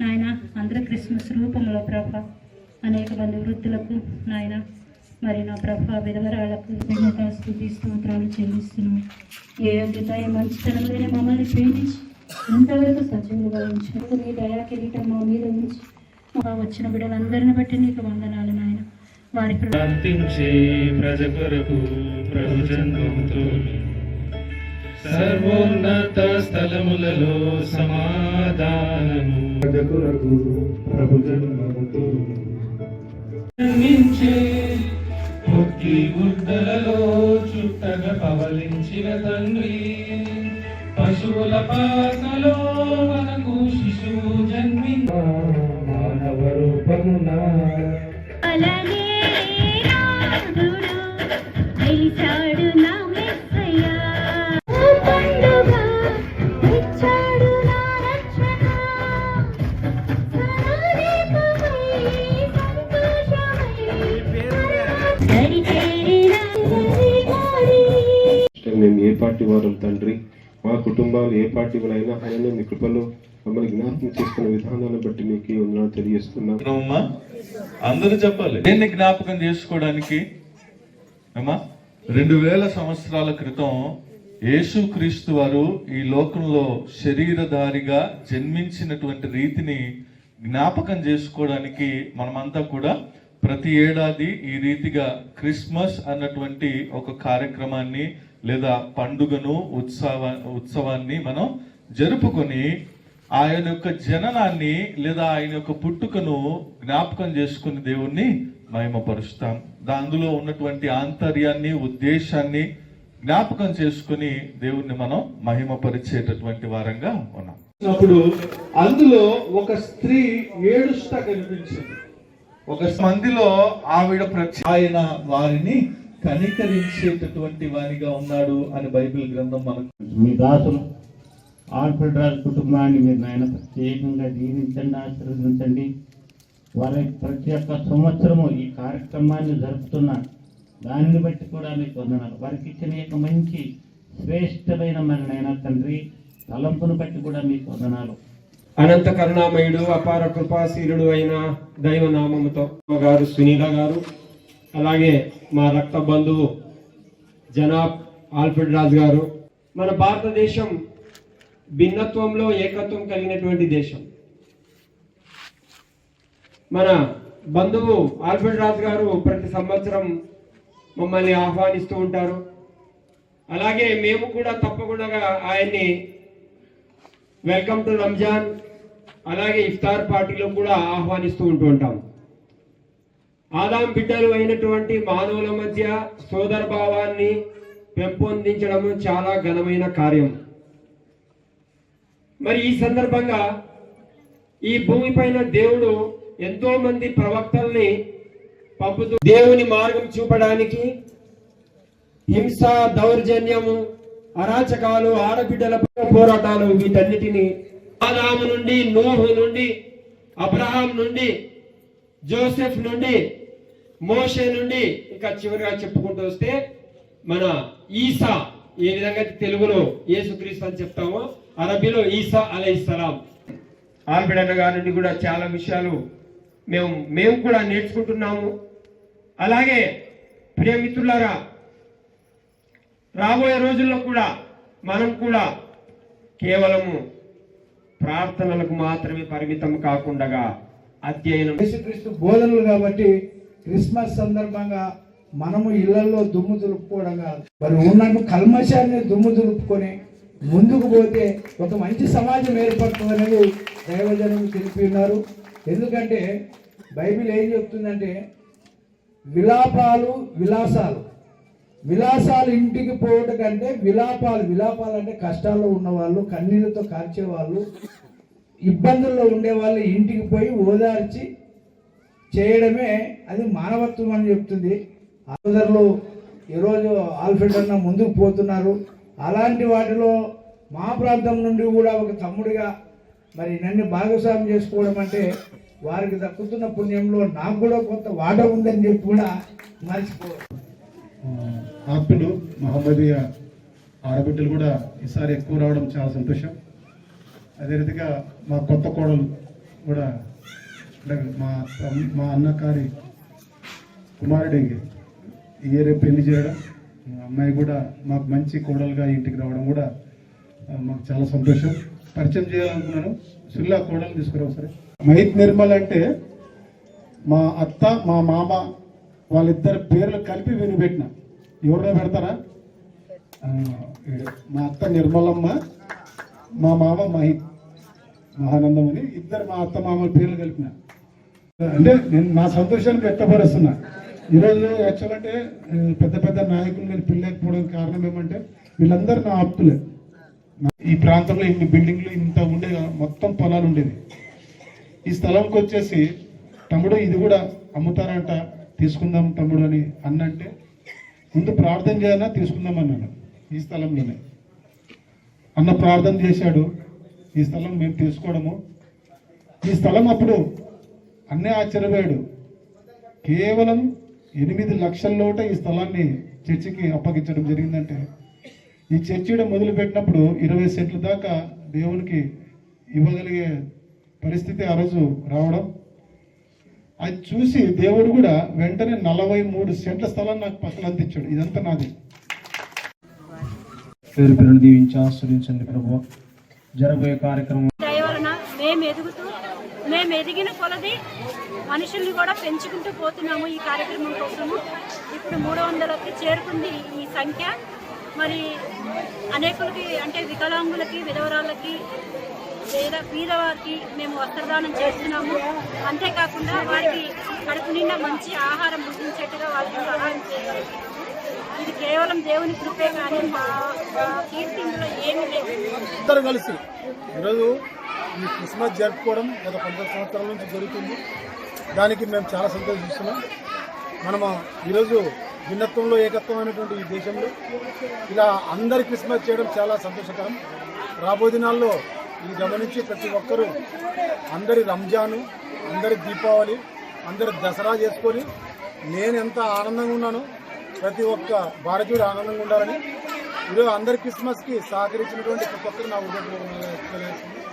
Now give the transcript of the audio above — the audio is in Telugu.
నాయన అందరి క్రిస్మస్ రూపంలో ప్రభ అనేక మంది వృద్ధులకు నాయన మరి నా ప్రభ విధవరాలకు ధన్యత స్థుతి స్తోత్రాలు చెల్లిస్తున్నాం. ఏ యోగ్యత ఏ మంచితనం లేని మమ్మల్ని ప్రేమించి ఇంతవరకు సజీవులుగా ఉంచారు నీ దయా కిరీటం మా మీద ఉంచి మా వచ్చిన బిడ్డలందరిని బట్టి నీకు వందనాలు నాయన. వారి ప్రజ కొరకు ప్రభు జన్మముతో సర్వోన్నత స్థలములలో సమాధానము. ప్రజ కొరకు ప్రభు జన్మముతో గుడ్డలలో చుట్టగా పవలించిన తండ్రి. పశువుల పాకలో మనకు శిశువు జన్మి మానవ రూపమున అలాగే మేము ఏ పార్టీ వారం తండ్రి మా కుటుంబాలు ఏ పార్టీ వారైనా ఆయన మీ కృపలో మమ్మల్ని జ్ఞాపకం చేసుకున్న విధానాన్ని బట్టి మీకు వందనాలు తెలియజేస్తున్నాం. అమ్మా అందరూ చెప్పాలి. నేను జ్ఞాపకం చేసుకోవడానికి? అమ్మా రెండు వేల సంవత్సరాల క్రితం యేసుక్రీస్తు వారు ఈ లోకంలో శరీరధారిగా జన్మించినటువంటి రీతిని జ్ఞాపకం చేసుకోవడానికి మనమంతా కూడా ప్రతి ఏడాది ఈ రీతిగా క్రిస్మస్ అన్నటువంటి ఒక కార్యక్రమాన్ని లేదా పండుగను ఉత్సవ ఉత్సవాన్ని మనం జరుపుకొని ఆయన యొక్క జననాన్ని లేదా ఆయన యొక్క పుట్టుకను జ్ఞాపకం చేసుకుని దేవుణ్ణి మహిమపరుస్తాం. దా అందులో ఉన్నటువంటి ఆంతర్యాన్ని ఉద్దేశాన్ని జ్ఞాపకం చేసుకుని దేవుణ్ణి మనం మహిమపరిచేటటువంటి వారంగా ఉన్నాం. అప్పుడు అందులో ఒక స్త్రీ ఏడుస్తా కనిపించింది. ఒక మందిలో ఆవిడ ప్రత్య ఆయన వారిని కనికరించేటటువంటి వారిగా ఉన్నాడు అని బైబిల్ గ్రంథం మనకు మీ దాసులు ఆల్ఫ్రెడ్ రాజు కుటుంబాన్ని మీరు నాయన ప్రత్యేకంగా దీవించండి ఆశీర్వదించండి. వారి ప్రతి ఒక్క సంవత్సరము ఈ కార్యక్రమాన్ని జరుపుతున్న దానిని బట్టి కూడా మీకు వందనాలు. వారికి ఇచ్చిన యొక్క మంచి శ్రేష్టమైన మరి నాయన తండ్రి తలంపును బట్టి కూడా మీకు వందనాలు. అనంత కరుణామయుడు అపార కృపాశీలుడు అయిన దైవ నామముతో గారు సునీల గారు అలాగే మా రక్త బంధువు జనాబ్ ఆల్ఫ్రెడ్ రాజ్ గారు. మన భారతదేశం భిన్నత్వంలో ఏకత్వం కలిగినటువంటి దేశం. మన బంధువు ఆల్ఫ్రెడ్ రాజ్ గారు ప్రతి సంవత్సరం మమ్మల్ని ఆహ్వానిస్తూ ఉంటారు. అలాగే మేము కూడా తప్పకుండా ఆయన్ని వెల్కమ్ టు రంజాన్ అలాగే ఇఫ్తార్ పార్టీలో కూడా ఆహ్వానిస్తూ ఉంటూ ఉంటాం. ఆదాం బిడ్డలు అయినటువంటి మానవుల మధ్య సోదర భావాన్ని పెంపొందించడం చాలా ఘనమైన కార్యం. మరి ఈ సందర్భంగా ఈ భూమిపైన దేవుడు ఎంతో మంది ప్రవక్తల్ని పంపుతూ దేవుని మార్గం చూపడానికి హింస దౌర్జన్యము అరాచకాలు ఆడబిడ్డల పోరాటాలు వీటన్నిటిని ఆదాము నుండి నూహు నుండి అబ్రహాం నుండి జోసెఫ్ నుండి మోషే నుండి ఇంకా చివరిగా చెప్పుకుంటూ వస్తే మన ఈసా ఏ విధంగా అయితే తెలుగులో యేసుక్రీస్తు అని చెప్తామో అరబీలో ఈసా అలైహిస్సలాం ఆల్బిడన్న గారి నుండి కూడా చాలా విషయాలు మేము మేము కూడా నేర్చుకుంటున్నాము. అలాగే ప్రియమిత్రులారా రాబోయే రోజుల్లో కూడా మనం కూడా కేవలము ప్రార్థనలకు మాత్రమే పరిమితం కాకుండా అధ్యయనం యేసుక్రీస్తు బోధనలు కాబట్టి క్రిస్మస్ సందర్భంగా మనము ఇళ్ళలో దుమ్ము దులుపుకోవడం కాదు. మరి ఉన్న కల్మశాన్ని దుమ్ము దులుపుకొని ముందుకు పోతే ఒక మంచి సమాజం ఏర్పడుతుందనేది దైవజనం తెలిపి ఉన్నారు. ఎందుకంటే బైబిల్ ఏం చెప్తుందంటే విలాపాలు విలాసాలు. విలాసాలు ఇంటికి పోవటం కంటే విలాపాలు విలాపాలు అంటే కష్టాల్లో ఉన్నవాళ్ళు కన్నీళ్ళతో కార్చేవాళ్ళు ఇబ్బందుల్లో ఉండేవాళ్ళు ఇంటికి పోయి ఓదార్చి చేయడమే అది మానవత్వం అని చెప్తుంది. అందరిలో ఈరోజు ఆల్ఫ్రెడ్ అన్న ముందుకు పోతున్నారు. అలాంటి వాటిలో మా ప్రాంతం నుండి కూడా ఒక తమ్ముడిగా మరి నన్ను భాగస్వామ్యం చేసుకోవడం అంటే వారికి దక్కుతున్న పుణ్యంలో నాకు కూడా కొంత వాట ఉందని చెప్పి కూడా మర్చిపో ఆప్తులు మహమ్మదీయ ఆడబిడ్డలు కూడా ఈసారి ఎక్కువ రావడం చాలా సంతోషం. అదే రీతిగా మా కొత్త కోడలు కూడా అంటే మా తమ్- మా అన్నకారి కుమారుడికి ఈ ఏరియా పెళ్ళి చేయడం. మా అమ్మాయి కూడా మాకు మంచి కోడలుగా ఇంటికి రావడం కూడా మాకు చాలా సంతోషం. పరిచయం చేయాలనుకున్నాను. సుల్లా కోడలు తీసుకురావు సరే. మహిత్ నిర్మల్ అంటే మా అత్త మా మామ వాళ్ళిద్దరు పేర్లు కలిపి విని పెట్టిన. పెడతారా? మా అత్త నిర్మలమ్మ మా మామ మహిత్ మహానందం అని ఇద్దరు మా అత్త మామల పేర్లు కలిపిన. అంటే నేను నా సంతోషాన్ని వ్యక్తపరుస్తున్నా. ఈరోజు యాక్చువల్ అంటే పెద్ద పెద్ద నాయకులు నేను పిల్లకపోవడానికి కారణం ఏమంటే వీళ్ళందరూ నా ఆప్తులే. ఈ ప్రాంతంలో ఇన్ని బిల్డింగ్లు ఇంత ఉండే మొత్తం పొలాలు ఉండేది ఈ స్థలంకి వచ్చేసి తమ్ముడు ఇది కూడా అమ్ముతారంట. తీసుకుందాం తమ్ముడు అని అన్నంటే ముందు ప్రార్థన చేయాలా? తీసుకుందాం అన్నాను ఈ స్థలంలోనే. అన్న ప్రార్థన చేశాడు. ఈ స్థలం మేము తీసుకోవడము. ఈ స్థలం అప్పుడు అన్నే ఆశ్చర్యపోయాడు. కేవలం ఎనిమిది లక్షల్లోట ఈ స్థలాన్ని చర్చికి అప్పగించడం జరిగిందంటే ఈ చర్చిలో మొదలుపెట్టినప్పుడు ఇరవై సెంట్ల దాకా దేవునికి ఇవ్వగలిగే పరిస్థితి ఆ రోజు రావడం అది చూసి దేవుడు కూడా వెంటనే నలభై మూడు సెంట్ల స్థలం నాకు పక్కన అందించాడు ఇదంతా నాది. పేరు పేరును దీవించి ఆస్వాదించండి ప్రభు జరబోయే కార్యక్రమం మేము ఎదుగుతూ మేము ఎదిగిన కొలది మనుషుల్ని కూడా పెంచుకుంటూ పోతున్నాము ఈ కార్యక్రమం కోసము. ఇప్పుడు మూడు వందలకి చేరుకుంది ఈ సంఖ్య. మరి అనేకులకి అంటే వికలాంగులకి విధవరాళ్ళకి పేద పేదవారికి మేము వస్త్రదానం చేస్తున్నాము. అంతేకాకుండా వారికి కడుపు నిండా మంచి ఆహారం భుజించేట్టుగా వాళ్ళకి సహాయం చేయగలుగుతున్నాము ఇది కేవలం దేవుని కృపే కానీ మా మా ఏమీ లేదు. అందరూ కలిసి ఈరోజు ఈ క్రిస్మస్ జరుపుకోవడం గత పంతొమ్మిది సంవత్సరాల నుంచి జరుగుతుంది. దానికి మేము చాలా సంతోషిస్తున్నాం. మనము ఈరోజు భిన్నత్వంలో ఏకత్వమైనటువంటి ఈ దేశంలో ఇలా అందరి క్రిస్మస్ చేయడం చాలా సంతోషకరం. రాబోయే దినాల్లో ఇది గమనించి ప్రతి ఒక్కరూ అందరి రంజాను అందరి దీపావళి అందరి దసరా చేసుకొని నేను ఎంత ఆనందంగా ఉన్నానో ప్రతి ఒక్క భారతీయుడు ఆనందంగా ఉండాలని ఈరోజు అందరి క్రిస్మస్కి సహకరించినటువంటి ప్రతి ఒక్కరు నా ఉద్యోగం